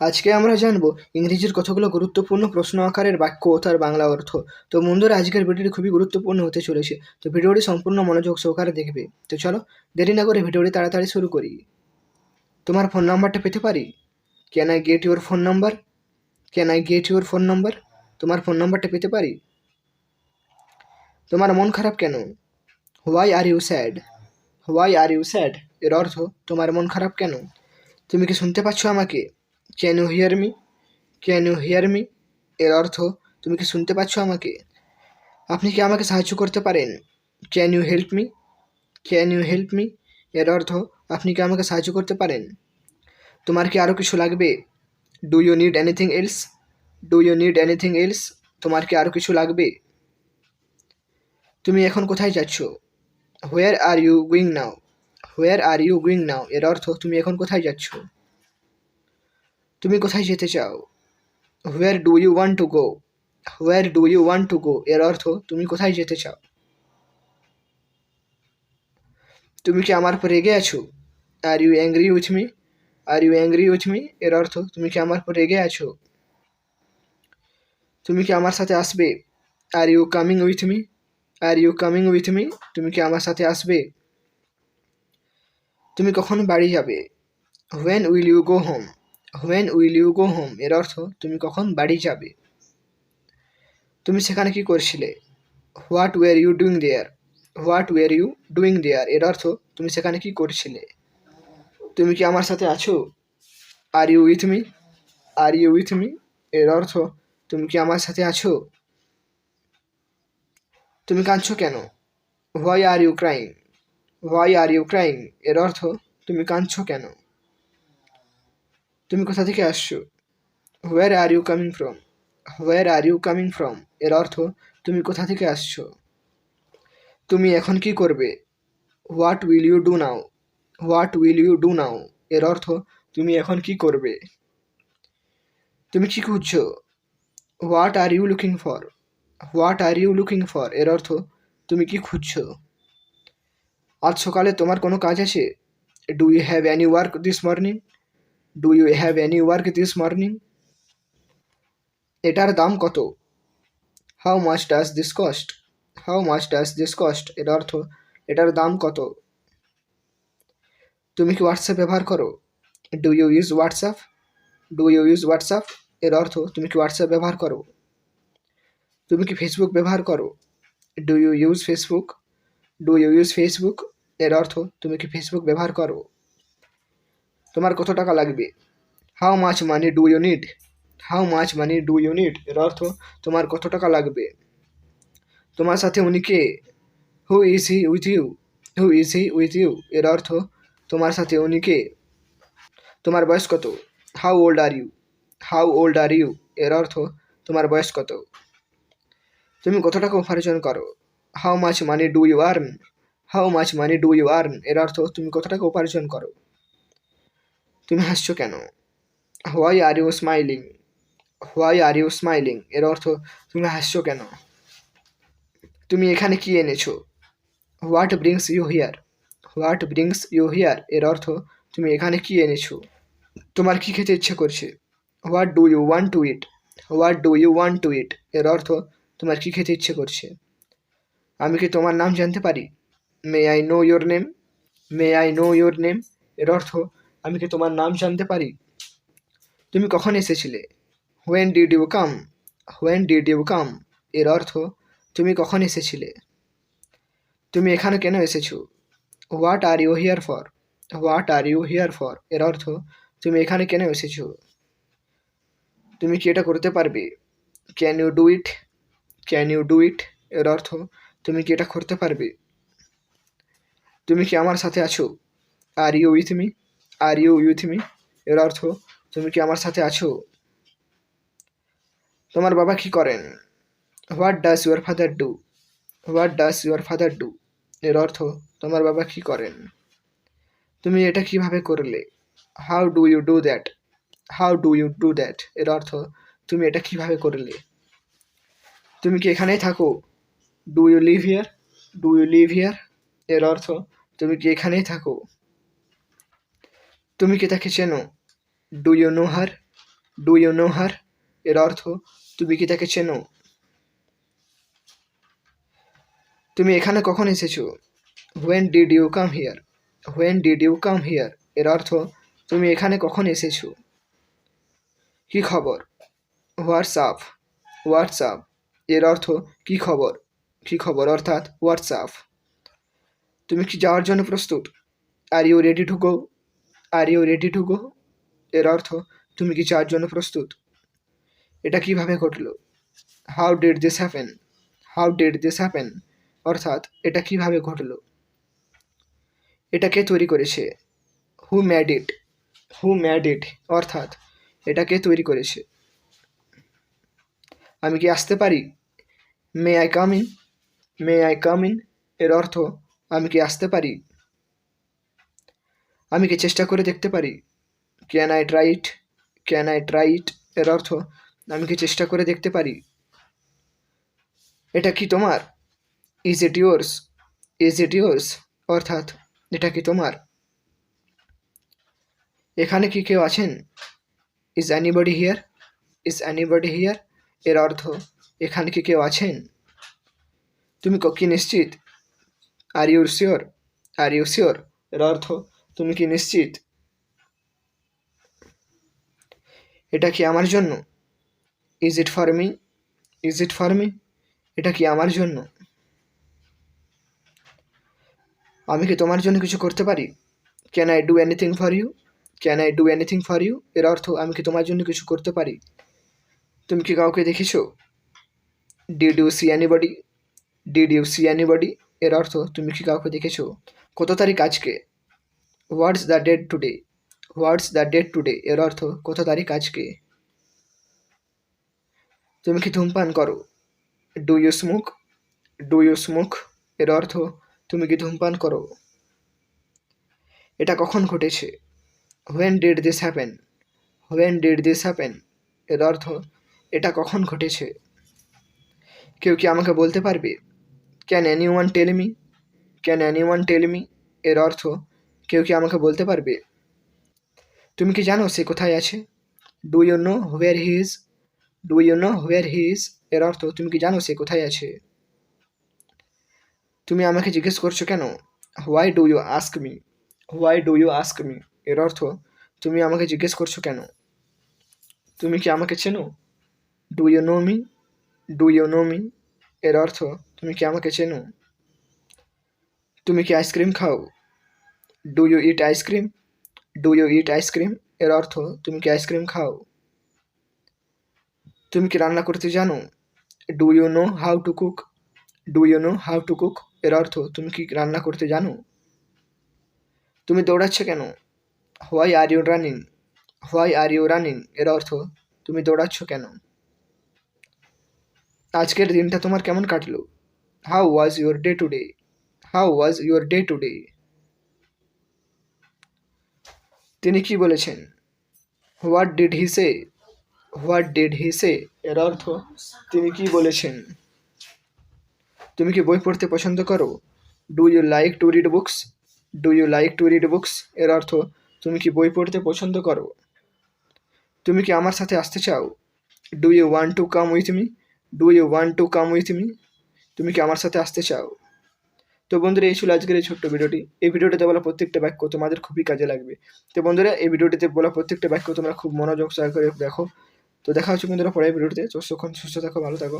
আজকে আমরা জানব ইংরেজির কতগুলো গুরুত্বপূর্ণ প্রশ্ন আকারের বাক্য ও তার বাংলা অর্থ। তো বন্ধুরা, আজকের ভিডিওটি খুবই গুরুত্বপূর্ণ হতে চলেছে। তো ভিডিওটি সম্পূর্ণ মনোযোগ সহকারে দেখবে। তো চলো, দেরি না করে ভিডিওটি তাড়াতাড়ি শুরু করি। তোমার ফোন নাম্বারটা পেতে পারি? Can I get your phone number can I get your phone number তোমার ফোন নাম্বারটা পেতে পারি? তোমার মন খারাপ কেন? Why are you sad why are you sad এর অর্থ, তোমার মন খারাপ কেন? তুমি কি শুনতে পাচ্ছ আমাকে? Can you hear me can you hear me এর অর্থ, তুমি কি শুনতে পাচ্ছ আমাকে? আপনি কি আমাকে সাহায্য করতে পারেন? Can you help me can you help me এর অর্থ, আপনি কি আমাকে সাহায্য করতে পারেন? তোমার কি আরও কিছু লাগবে? Do you need anything else do you need anything else তোমার কি আরও কিছু লাগবে? তুমি এখন কোথায় যাচ্ছ? Where are you going now where are you going now এর অর্থ, তুমি এখন কোথায় যাচ্ছ? তুমি কোথায় যেতে চাও? Where do you want to go where do you want to go এর অর্থ, তুমি কোথায় যেতে চাও? তুমি কি আমার উপর রেগে আছো? Are you angry with me are you angry with me এর অর্থ, তুমি কি আমার উপর রেগে আছো? তুমি কি আমার সাথে আসবে? Are you coming with me are you coming with me তুমি কি আমার সাথে আসবে? তুমি কখন বাড়ি যাবে? When will you go home when will you go home এর অর্থ, তুমি কখন বাড়ি যাবে? তুমি সেখানে কি করছিলে? What were you doing there what were you doing there এর অর্থ, তুমি সেখানে কি করছিলে? তুমি কি আমার সাথে আছো? Are you with me are you with me এর অর্থ, তুমি কি আমার সাথে আছো? তুমি কাঁদছো কেন? Why are you crying why are you crying এর অর্থ, তুমি কাঁদছো কেন? তুমি কোথা থেকে আসছো? Where are you coming from where are you coming from এর অর্থ, তুমি কোথা থেকে আসছো? তুমি এখন কি করবে? What will you do now what will you do now এর অর্থ, তুমি এখন কি করবে? তুমি কি খুঁজছো? What are you looking for what are you looking for এর অর্থ, তুমি কি খুঁজছো? আজ সকালে তোমার কোনো কাজ আছে? Do you have any work this morning do you have any work this morning এটার দাম কত? How much does this cost how much does this cost এর অর্থ, এটার দাম কত? তুমি কি হোয়াটসঅ্যাপ ব্যবহার করো? Do you use WhatsApp do you use WhatsApp এর অর্থ, তুমি কি হোয়াটসঅ্যাপ ব্যবহার করো? তুমি কি ফেসবুক ব্যবহার করো? Do you use Facebook do you use Facebook এর অর্থ, তুমি কি ফেসবুক ব্যবহার করো? তোমার কত টাকা লাগবে? How much money do you need how much money do you need এর অর্থ, তোমার কত টাকা লাগবে? তোমার সাথে উনি কে? Who is he with you who is he with you এর অর্থ, তোমার সাথে উনি কে? তোমার বয়স কত? How old are you how old are you এর অর্থ, তোমার বয়স কত? তুমি কত টাকা উপার্জন করো? How much money do you earn how much money do you earn এর অর্থ, তুমি কত টাকা উপার্জন করো? তুমি হাসছো কেন? Why are you smiling why are you smiling এর অর্থ, তুমি হাসছো কেন? তুমি এখানে কি এনেছো? What brings you here what brings you here এর অর্থ, তুমি এখানে কি এনেছো? তোমার কি খেতে ইচ্ছে করছে? What do you want to eat what do you want to eat এর অর্থ, তোমার কি খেতে ইচ্ছে করছে? আমি কি তোমার নাম জানতে পারি? May I know your name may I know your name এর অর্থ আমি কি তোমার নাম জানতে পারি? তুমি কখন এসেছিলে? When did you come when did you come এর অর্থ, তুমি কখন এসেছিলে? তুমি এখানে কেন এসেছ? What are you here for what are you here for এর অর্থ, তুমি এখানে কেন এসেছ? তুমি কি এটা করতে পারবে? Can you do it can you do it এর অর্থ, তুমি কি এটা করতে পারবে? তুমি কি আমার সাথে আছো? Are you with me are you with me এর অর্থ তুমি কি আমার সাথে আছো? তোমার বাবা কি করেন? What does your father do what does your father do এর অর্থ তোমার বাবা কি করেন? তুমি এটা কীভাবে করলে? How do you do that how do you do that এর অর্থ তুমি এটা কীভাবে করলে? তুমি কি এখানেই থাকো? Do you live here do you live here এর অর্থ তুমি কি এখানেই থাকো? তুমি কি তাকে চেনো? Do you know her do you know her এর অর্থ, তুমি কি তাকে চেনো? তুমি এখানে কখন এসেছ? When did you come here when did you come here এর অর্থ, তুমি এখানে কখন এসেছ? কি খবর? হোয়াটসঅ্যাপ হোয়াটসঅ্যাপ এর অর্থ, কি খবর? কি খবর অর্থাৎ হোয়াটসঅ্যাপ তুমি কি যাওয়ার জন্য প্রস্তুত? Are you ready to go are you ready to go এর অর্থ তুমি কি যাওয়ার জন্য প্রস্তুত? এটা কীভাবে ঘটলো? How did this happen how did this happen অর্থাৎ এটা কীভাবে ঘটলো? এটা কে তৈরি করেছে? হু ম্যাড ইট হু ম্যাড ইট অর্থাৎ এটা কে তৈরি করেছে? আমি কি আসতে পারি? May I come in may I come in এর অর্থ আমি কি আসতে পারি? আমি কি চেষ্টা করে দেখতে পারি? Can I try it can I try it এর অর্থ, আমি কি চেষ্টা করে দেখতে পারি? এটা কি তোমার? Is it yours is it yours অর্থাৎ, এটা কি তোমার? এখানে কি কেউ আছেন? Is anybody here is anybody here এর অর্থ, এখানে কি কেউ আছেন? তুমি ক- নিশ্চিত? Are you sure are you sure এর অর্থ তুমি কি নিশ্চিত? এটা কি আমার জন্য? Is it for me is it for me এটা কি আমার জন্য? আমি কি তোমার জন্য কিছু করতে পারি? Can I do anything for you can I do anything for you এর অর্থ, আমি কি তোমার জন্য কিছু করতে পারি? তুমি কি কাউকে দেখেছ? Did you see anybody did you see anybody এর অর্থ, তুমি কি কাউকে দেখেছ? কত তারিখ আজকে? What's the date today what's the date today এর অর্থ, কত তারিখ আজকে? তুমি কি ধূমপান করো? Do you smoke do you smoke এর অর্থ, তুমি কি ধূমপান করো? এটা কখন ঘটেছে? When did this happen when did this happen এর অর্থ, এটা কখন ঘটেছে? কেউ কি আমাকে বলতে পারবে? Can any one tell me can any one tell me এর অর্থ কেউ কি আমাকে বলতে পারবে? তুমি কি জানো সে কোথায় আছে? Do you know where he is do you know where he is এর অর্থ, তুমি কি জানো সে কোথায় আছে? তুমি আমাকে জিজ্ঞেস করছ কেন? Why do you ask me why do you ask me এর অর্থ, তুমি আমাকে জিজ্ঞেস করছ কেন? তুমি কি আমাকে চেনো? Do you know me do you know me এর অর্থ, তুমি কি আমাকে চেনো? তুমি কি আইসক্রিম খাও? Do you eat ice cream do you eat ice cream এর অর্থ, তুমি কি আইসক্রিম খাও? তুমি কি রান্না করতে জানো? Do you know how to cook do you know how to cook এর অর্থ, তুমি কি রান্না করতে জানো? তুমি দৌড়াচ্ছ কেন? Why are you running why are you running এর অর্থ, তুমি দৌড়াচ্ছ কেন? আজকের দিনটা তোমার কেমন কাটলো? How was your day today how was your day today তিনি কি বলেছেন? What did he say what did he say এর অর্থ, তিনি কি বলেছেন? তুমি কি বই পড়তে পছন্দ করো? Do you like to read books do you like to read books এর অর্থ, তুমি কি বই পড়তে পছন্দ করো? তুমি কি আমার সাথে আসতে চাও? Do you want to come with me do you want to come with me তুমি কি আমার সাথে আসতে চাও? তো বন্ধুরা, এই ছিল আজকের এই ছোট্ট ভিডিওটি। এই ভিডিওটিতে বলা প্রত্যেকটা বাক্য তোমাদের খুবই কাজে লাগবে। তো বন্ধুরা, এই ভিডিওটিতে বলা প্রত্যেকটা বাক্য তোমরা খুব মনোযোগ সহকারে দেখো। তো দেখা হচ্ছে বন্ধুরা পরের ভিডিওটিতে সুস্থ থাকো, ভালো থাকো।